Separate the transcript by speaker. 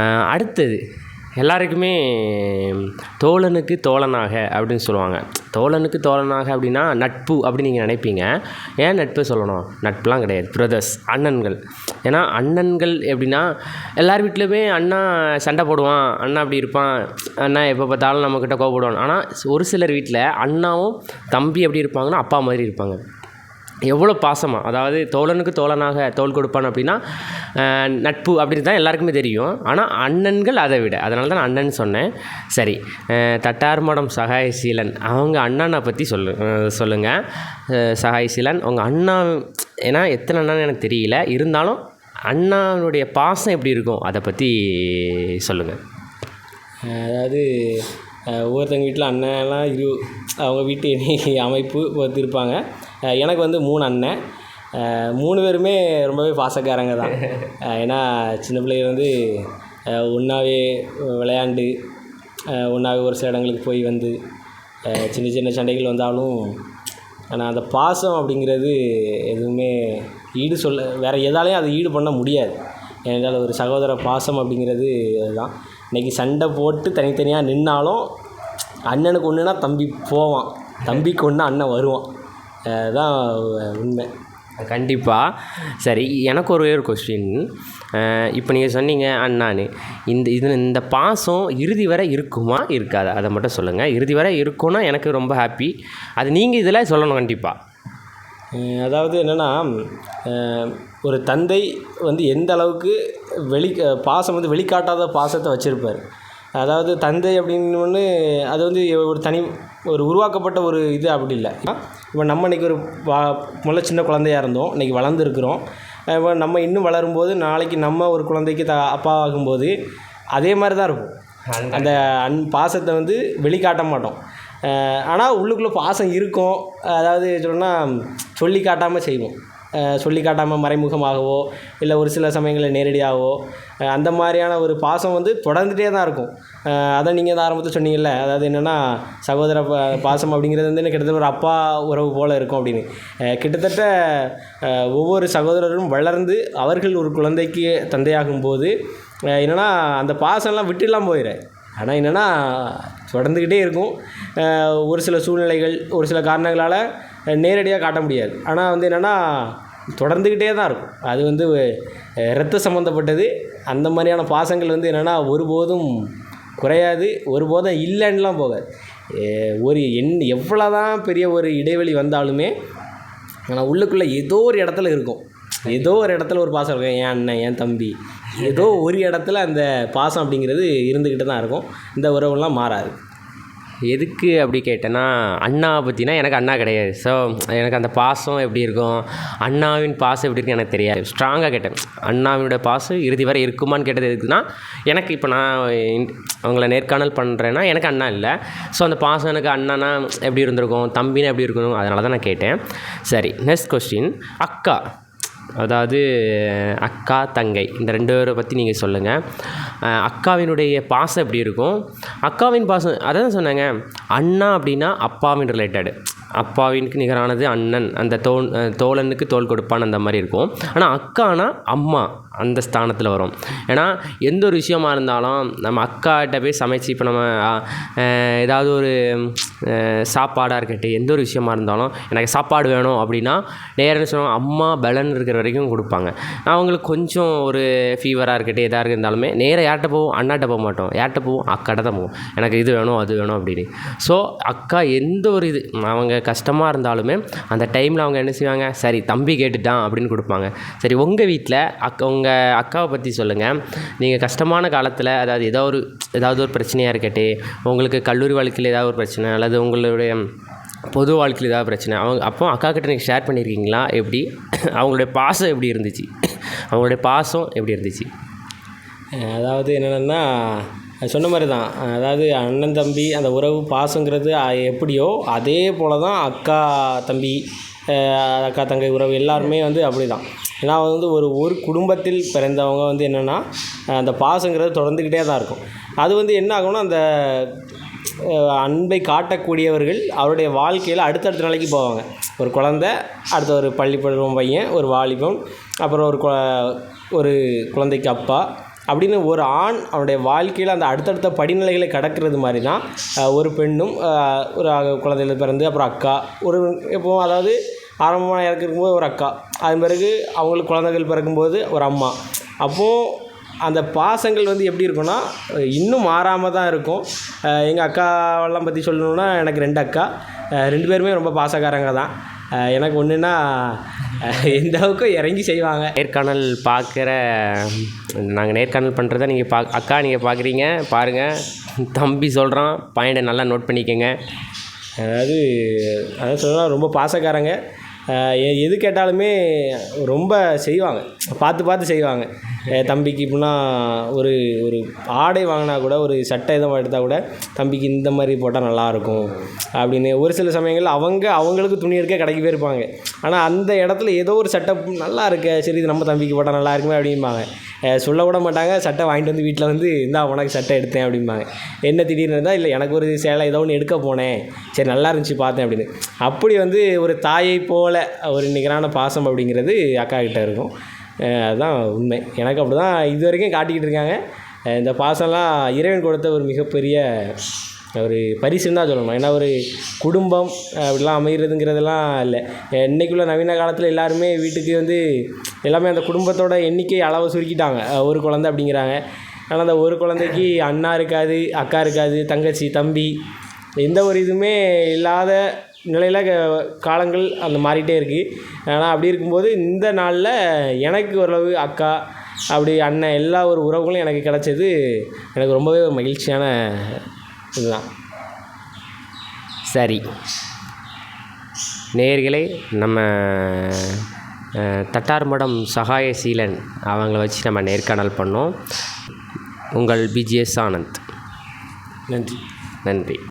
Speaker 1: அடுத்தது எல்லாருக்குமே தோழனுக்கு தோழனாக அப்படின்னு சொல்லுவாங்க. தோழனுக்கு தோழனாக அப்படின்னா நட்பு அப்படின்னு நீங்கள் நினைப்பீங்க. ஏன் நட்பு சொல்லணும்? நட்புலாம் கிடையாது. பிரதர்ஸ் அண்ணன்கள். ஏன்னா அண்ணன்கள் எப்படின்னா எல்லார் வீட்லேயுமே அண்ணா சண்டை போடுவான். அண்ணா அப்படி இருப்பான். அண்ணா எப்போ பார்த்தாலும் நம்மக்கிட்ட கோவப்படுவான். ஆனால் ஒரு சிலர் வீட்டில் அண்ணாவும் தம்பி எப்படி இருப்பாங்கன்னா அப்பா மாதிரி இருப்பாங்க. எவ்வளோ பாசமாக அதாவது தோழனுக்கு தோழனாக தோல் கொடுப்பான் அப்படின்னா நட்பு அப்படின்னு தான் எல்லாருக்குமே தெரியும். ஆனால் அண்ணன்கள் அதை விட. அதனால தான் நான் அண்ணன் சொன்னேன். சரி அஹ், தட்டார்மடம் சகாயசீலன் அவங்க அண்ணனை பற்றி சொல்லு சொல்லுங்கள் அஹ், சகாயசீலன் உங்கள் அண்ணா ஏன்னா எத்தனை அண்ணன் எனக்கு தெரியல. இருந்தாலும் அண்ணாவுடைய பாசம் எப்படி இருக்கும்? அதை பற்றி சொல்லுங்கள்
Speaker 2: அதாவது ஒவ்வொருத்தங்க வீட்டில் அண்ணன்லாம் இரு அவங்க வீட்டு இணை அமைப்பு ஒருத்தர் இருப்பாங்க எனக்கு வந்து மூணு அண்ணன். மூணு பேருமே ரொம்பவே பாசக்காரங்க தான். ஏன்னா சின்ன பிள்ளையிலேருந்து வந்து ஒன்றாவே விளையாண்டு ஒன்றாவே ஒரு சில இடங்களுக்கு போய் வந்து சின்ன சின்ன சண்டைகள் வந்தாலும் ஆனால் அந்த பாசம் அப்படிங்கிறது எதுவுமே ஈடு சொல்ல வேறு எதாலையும் அதை ஈடு பண்ண முடியாது. ஏனென்றால் ஒரு சகோதர பாசம் அப்படிங்கிறது அதுதான். இன்றைக்கி சண்டை போட்டு தனித்தனியாக நின்னாலும் அண்ணனுக்கு ஒன்றுனா தம்பி போவான். தம்பிக்கு ஒன்று அண்ணன் வருவான். அதுதான் உண்மை.
Speaker 1: கண்டிப்பாக சரி எனக்கு ஒரே ஒரு கொஸ்டின் இப்போ நீங்கள் சொன்னீங்க அண்ணான்னு. இந்த இது இந்த பாசம் இறுதி வரை இருக்குமா இருக்காதா? அதை மட்டும் சொல்லுங்கள் இறுதி வரை இருக்கும்னா எனக்கு ரொம்ப ஹாப்பி அது நீங்கள் இதில் சொல்லணும் கண்டிப்பாக
Speaker 2: அதாவது என்னென்னா ஒரு தந்தை வந்து எந்த அளவுக்கு வெளி பாசம் வந்து வெளிக்காட்டாத பாசத்தை வச்சுருப்பார். அதாவது தந்தை அப்படின்னு ஒன்று அது வந்து ஒரு தனி ஒரு உருவாக்கப்பட்ட ஒரு இது அப்படி இல்லை. இப்போ நம்ம இன்றைக்கி ஒரு வா முதல்ல சின்ன குழந்தையா இருந்தோம் இன்றைக்கி வளர்ந்துருக்குறோம். இப்போ நம்ம இன்னும் வளரும்போது நாளைக்கு நம்ம ஒரு குழந்தைக்கு த அப்பா ஆகும்போது அதே மாதிரி தான் இருக்கும் அந்த அன் பாசத்தை வந்து வெளிக்காட்ட மாட்டோம். ஆனால் உள்ளுக்குள்ளே பாசம் இருக்கும். அதாவது சொல்லணும்னா சொல்லி காட்டாமல் செய்வோம். சொல்லி காட்டாமல் மறைமுகமாகவோ இல்லை ஒரு சில சமயங்களில் நேரடியாகவோ அந்த மாதிரியான ஒரு பாசம் வந்து தொடர்ந்துகிட்டே தான் இருக்கும். அதை நீங்கள் தான் ஆரம்பத்தில் சொன்னீங்கல்ல அதாவது என்னென்னா சகோதர ப பாசம் அப்படிங்கிறது வந்து எனக்கு கிட்டத்தட்ட ஒரு அப்பா உறவு போல் இருக்கும் அப்படின்னு. கிட்டத்தட்ட ஒவ்வொரு சகோதரரும் வளர்ந்து அவர்கள் ஒரு குழந்தைக்கு தந்தையாகும் போது என்னென்னா அந்த பாசம்லாம் விட்டுலாம் போயிடுறேன் ஆனால் என்னென்னா தொடர்ந்துக்கிட்டே இருக்கும். ஒரு சில சூழ்நிலைகள் ஒரு சில காரணங்களால் நேரடியாக காட்ட முடியாது. ஆனால் வந்து என்னென்னா தொடர்ந்துக்கிட்டே தான் இருக்கும். அது வந்து அஹ் இரத்த சம்மந்தப்பட்டது அந்த மாதிரியான பாசங்கள் வந்து என்னென்னா ஒருபோதும் குறையாது. ஒருபோதும் இல்லைன்னுலாம் போகாது. ஒரு என் எவ்வளோ தான் பெரிய ஒரு இடைவெளி வந்தாலுமே ஆனால் உள்ளுக்குள்ளே ஏதோ ஒரு இடத்துல இருக்கும். ஏதோ ஒரு இடத்துல ஒரு பாசம் இருக்கும். என் அண்ணன் என் தம்பி ஏதோ ஒரு இடத்துல அந்த பாசம் அப்படிங்கிறது இருந்துக்கிட்டு தான் இருக்கும். இந்த உறவுலாம் மாறாது.
Speaker 1: எதுக்கு அப்படி கேட்டேன்னா அண்ணாவை பற்றினா எனக்கு அண்ணா கிடையாது. ஸோ எனக்கு அந்த பாசம் எப்படி இருக்கும்? அண்ணாவின் பாசம் எப்படி இருக்குன்னு எனக்கு தெரியாது. ஸ்ட்ராங்காக கேட்டேன். அண்ணாவினோட பாசம் இறுதி வரை இருக்குமான்னு கேட்டது எதுக்குன்னா எனக்கு இப்போ நான் அவங்கள நேர்காணல் பண்ணுறேன்னா எனக்கு அண்ணா இல்லை. ஸோ அந்த பாசம் எனக்கு அண்ணானா எப்படி இருந்திருக்கும்? தம்பினா எப்படி இருக்கணும்? அதனால தான் நான் கேட்டேன். சரி நெக்ஸ்ட் கொஸ்டின் அக்கா அதாவது அக்கா தங்கை. இந்த ரெண்டு பேரை பற்றி நீங்கள் சொல்லுங்கள் அக்காவினுடைய பாசம் எப்படி இருக்கும்? அக்காவின் பாசம் அதான் சொன்னாங்க. அண்ணா அப்படின்னா அப்பாவின் ரிலேட்டடு அப்பாவினுக்கு நிகரானது அண்ணன். அந்த தோல் தோழனுக்கு தோல் கொடுப்பான் அந்த மாதிரி இருக்கும். ஆனால் அக்கானா அம்மா. அந்த ஸ்தானத்தில் வரும். ஏன்னா எந்த ஒரு விஷயமா இருந்தாலும் நம்ம அக்காட்ட போய் சமைச்சு இப்போ நம்ம ஏதாவது ஒரு சாப்பாடாக இருக்கட்டும் எந்த ஒரு விஷயமா இருந்தாலும் எனக்கு சாப்பாடு வேணும் அப்படின்னா நேரம் சொல்லுவாங்க அம்மா பலன் இருக்கிற வரைக்கும் கொடுப்பாங்க. அவங்களுக்கு கொஞ்சம் ஒரு ஃபீவராக இருக்கட்டும் எதாக இருந்தாலுமே நேராக யார்கிட்ட போவோம்? அண்ணாட்ட போக மாட்டோம். யார்கிட்ட போவோம்? அக்காட்ட தான் போவோம். எனக்கு இது வேணும் அது வேணும் அப்படின்னு. ஸோ அக்கா எந்த ஒரு இது அவங்க கஷ்டமாக இருந்தாலுமே அந்த டைமில் அவங்க என்ன செய்வாங்க? சரி தம்பி கேட்டுட்டான் அப்படின்னு கொடுப்பாங்க. சரி உங்கள் வீட்டில் அக்கா உங்கள் அக்காவை பற்றி சொல்லுங்கள் நீங்கள் கஷ்டமான காலத்தில் அதாவது ஏதோ ஒரு ஏதாவது ஒரு பிரச்சனையாக இருக்கட்டும் உங்களுக்கு கல்லூரி வாழ்க்கையில் ஏதாவது ஒரு பிரச்சனை அல்லது உங்களுடைய பொது வாழ்க்கையில் ஏதாவது பிரச்சனை அவங்க அப்போ அக்கா கிட்ட நீங்கள் ஷேர் பண்ணியிருக்கீங்களா எப்படி? அவங்களுடைய பாசம் எப்படி இருந்துச்சு? அவங்களுடைய பாசம் எப்படி இருந்துச்சு?
Speaker 2: அதாவது என்னென்னா சொன்ன மாதிரி தான் அதாவது அண்ணன் தம்பி அந்த உறவு பாசங்கிறது எப்படியோ அதே போல் தான் அக்கா தம்பி அக்கா தங்கை உறவு எல்லாருமே வந்து அப்படி தான் ஏன்னா வந்து ஒரு ஒரு குடும்பத்தில் பிறந்தவங்க வந்து என்னென்னா அந்த பாசங்கிறது தொடர்ந்துக்கிட்டே தான் இருக்கும். அது வந்து என்ன ஆகும்னா அந்த அன்பை காட்டக்கூடியவர்கள் அவருடைய வாழ்க்கையில் அடுத்தடுத்த நிலைக்கு போவாங்க. ஒரு குழந்த அடுத்த ஒரு பள்ளி பருவம் பையன் ஒரு வாலிபம் அப்புறம் ஒரு கொ ஒரு குழந்தைக்கு அப்பா அப்படின்னு ஒரு ஆண் அவனுடைய வாழ்க்கையில் அந்த அடுத்தடுத்த படிநிலைகளை கடக்கிறது மாதிரி தான் ஒரு பெண்ணும் ஒரு குழந்தையில பிறந்து அப்புறம் அக்கா ஒரு இப்போ அதாவது ஆரம்பமாக இறக்கும்போது ஒரு அக்கா. அதன் பிறகு அவங்களுக்கு குழந்தைகள் பிறக்கும்போது ஒரு அம்மா. அப்போது அந்த பாசங்கள் வந்து எப்படி இருக்கும்னா இன்னும் மாறாமல் தான் இருக்கும். எங்கள் அக்காவெல்லாம் பற்றி சொல்லணுன்னா எனக்கு ரெண்டு அக்கா. ரெண்டு பேருமே ரொம்ப பாசக்காரங்க தான். எனக்கு ஒன்றுன்னா எந்த அளவுக்கு இறங்கி செய்வாங்க.
Speaker 1: நேர்காணல் பார்க்குற நாங்கள் நேர்காணல் பண்ணுறத நீங்கள் பா அக்கா நீங்கள் பார்க்குறீங்க பாருங்கள் தம்பி சொல்கிறான் பாயிண்டை நல்லா நோட் பண்ணிக்கோங்க.
Speaker 2: அதாவது அதாவது சொல்லலாம் ரொம்ப பாசக்காரங்க. எது கேட்டாலுமே ரொம்ப செய்வாங்க. பார்த்து பார்த்து செய்வாங்க. தம்பிக்கு இப்படின்னா ஒரு ஒரு ஆடை வாங்கினா கூட ஒரு சட்டை எதுவும் எடுத்தால் கூட தம்பிக்கு இந்த மாதிரி போட்டால் நல்லாயிருக்கும் அப்படின்னு. ஒரு சில சமயங்களில் அவங்க அவங்களுக்கு துணி எடுக்க கடைக்கு போயிருப்பாங்க. ஆனால் அந்த இடத்துல ஏதோ ஒரு சட்டை நல்லா இருக்க சரி இது நம்ம தம்பிக்கு போட்டால் நல்லா இருக்குமே அப்படிம்பாங்க. சொல்ல விட மாட்டாங்க சட்டை வாங்கிட்டு வந்து வீட்டில் வந்து இந்தா உனக்கு சட்டை எடுத்தேன் அப்படிம்பாங்க. என்ன திடீர்னு இருந்தால் இல்லை எனக்கு ஒரு சேலை ஏதோ ஒன்று எடுக்க போனேன். சரி நல்லா இருந்துச்சு பார்த்தேன் அப்படின்னு. அப்படி வந்து ஒரு தாயை போல ஒரு நிகரான பாசம் அப்படிங்கிறது அக்கா கிட்ட இருக்கும். அதுதான் உண்மை. எனக்கு அப்படி தான் இது வரைக்கும் காட்டிக்கிட்டு இருக்காங்க. இந்த பாசம்லாம் இறைவன் கொடுத்த ஒரு மிகப்பெரிய ஒரு பரிசுன்னு தான் சொல்லணும். ஏன்னா ஒரு குடும்பம் அப்படிலாம் அமைகிறதுங்கிறதெல்லாம் இல்லை. இன்னைக்குள்ள நவீன காலத்தில் எல்லாருமே வீட்டுக்கு வந்து எல்லாமே அந்த குடும்பத்தோட எண்ணிக்கை அளவை சுருக்கிட்டாங்க. ஒரு குழந்தை அப்படிங்கிறாங்க. ஆனால் அந்த ஒரு குழந்தைக்கு அண்ணா இருக்காது அக்கா இருக்காது தங்கச்சி தம்பி எந்த ஒரு இதுவுமே இல்லாத நிலையில் க- காலங்கள் அந்த மாறிட்டே இருக்குது ஆனால் அப்படி இருக்கும்போது இந்த நாளில் எனக்கு ஓரளவு அக்கா அப்படி அண்ணன் எல்லா ஒரு உறவுகளும் எனக்கு கிடச்சது எனக்கு ரொம்பவே ஒரு மகிழ்ச்சியான இதுதான்.
Speaker 1: சரி. நேயர்களே நம்ம தட்டார்மடம் சகாயசீலன் அவங்கள வச்சு நம்ம நேர்காணல் பண்ணோம். உங்கள் பிஜிஎஸ் ஆனந்த்.
Speaker 2: நன்றி.
Speaker 1: நன்றி.